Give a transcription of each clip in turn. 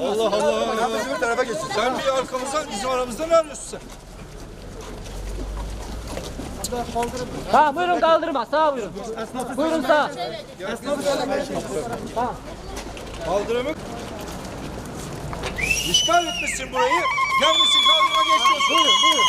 Allah Allah. Ya bizim bir tarafa geçsin. Sen bir arkamızdan bizim aramızda ne arıyorsun sen? Tamam buyurun kaldırma sağa buyurun. Buyurun sağa. Kaldırımı işgal etmişsin burayı. Gelmişsin kaldırıma geçiyorsun. Buyurun buyurun.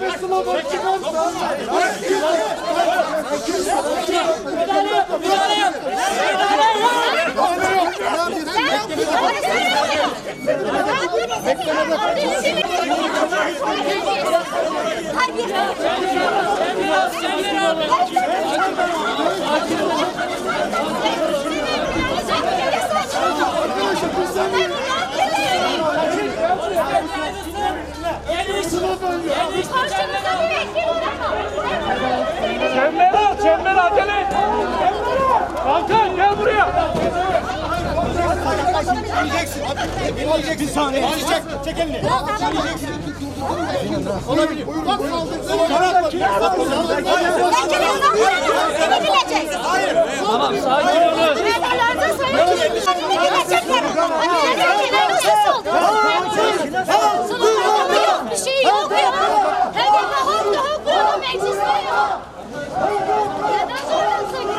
Çember Bir saniye. Çek, çek elini. Olabilir. Bak Tamam sakin olun. Bir şey yok ya. HDP halk da hak burada mecliste ya. Neden soruyorsun?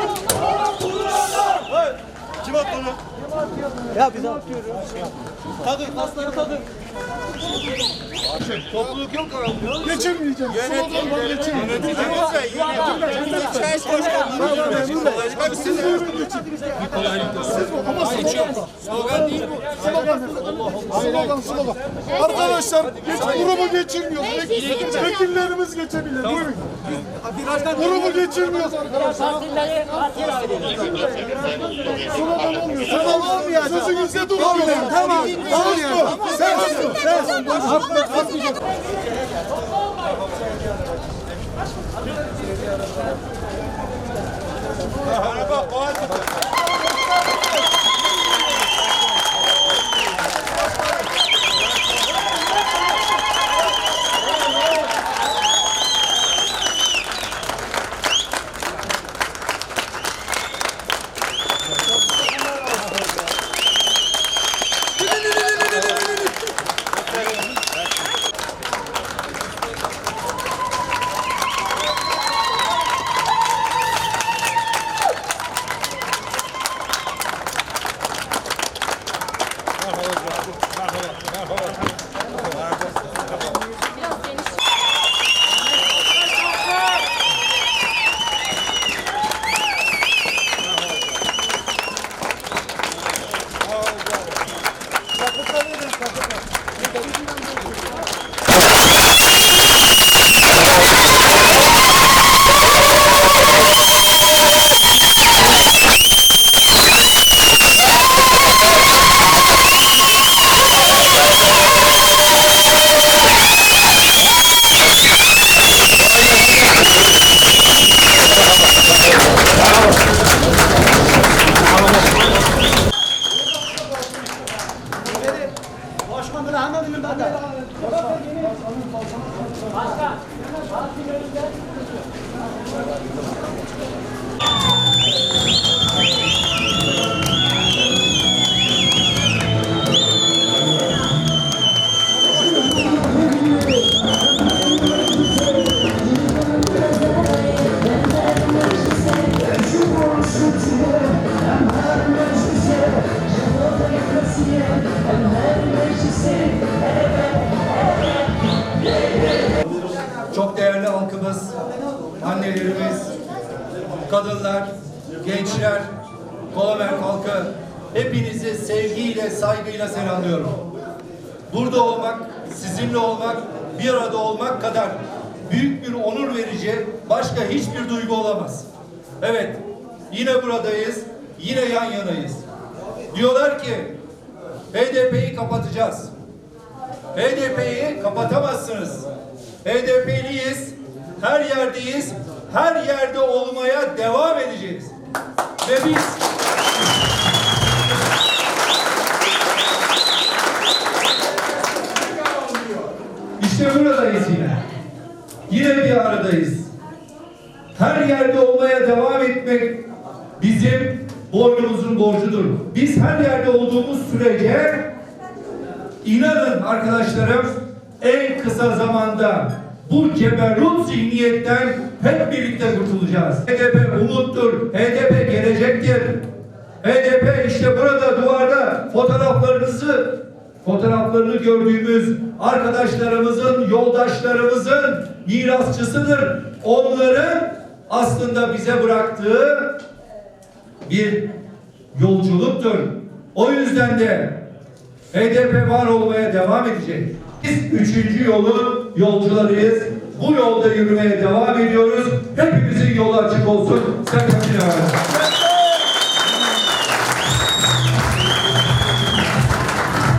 Kim attı onu? Ya biz atıyoruz. Tadı kasları tadı. Topluluk yok geçirmeyeceğim. Yönetimimize yönetimimize çeş Ama slogan. Slogan değil bu. Slogan, slogan. Arkadaşlar geç, grubu geçirmiyoruz. Vek- Vekillerimiz geçebilir. Buyurun. Grubu geçirmiyoruz arkadaşlar. Slogan olmuyor. Slogan olmuyor. Sözünüzde durmuyor. Tamam. Tamam. Sen sen. Sen. Araba Başkanları anladınız ben de. Başkan. Başkan. Halkımız, annelerimiz, kadınlar, gençler, Kolomer halkı hepinizi sevgiyle, saygıyla selamlıyorum. Burada olmak, sizinle olmak, bir arada olmak kadar büyük bir onur verici başka hiçbir duygu olamaz. Evet, yine buradayız, yine yan yanayız. Diyorlar ki HDP'yi kapatacağız. HDP'yi kapatamazsınız. HDP'liyiz, her yerdeyiz, her yerde olmaya devam edeceğiz. Ve biz İşte buradayız yine. Yine bir aradayız. Her yerde olmaya devam etmek bizim boynumuzun borcudur. Biz her yerde olduğumuz sürece inanın arkadaşlarım en kısa zamanda bu ceberut zihniyetten hep birlikte kurtulacağız. HDP umuttur, HDP gelecektir. HDP işte burada duvarda fotoğraflarınızı fotoğraflarını gördüğümüz arkadaşlarımızın, yoldaşlarımızın mirasçısıdır. Onların aslında bize bıraktığı bir yolculuktur. O yüzden de HDP var olmaya devam edecek. Biz üçüncü yolun yolcularıyız. Bu yolda yürümeye devam ediyoruz. Hepimizin yolu açık olsun. Sen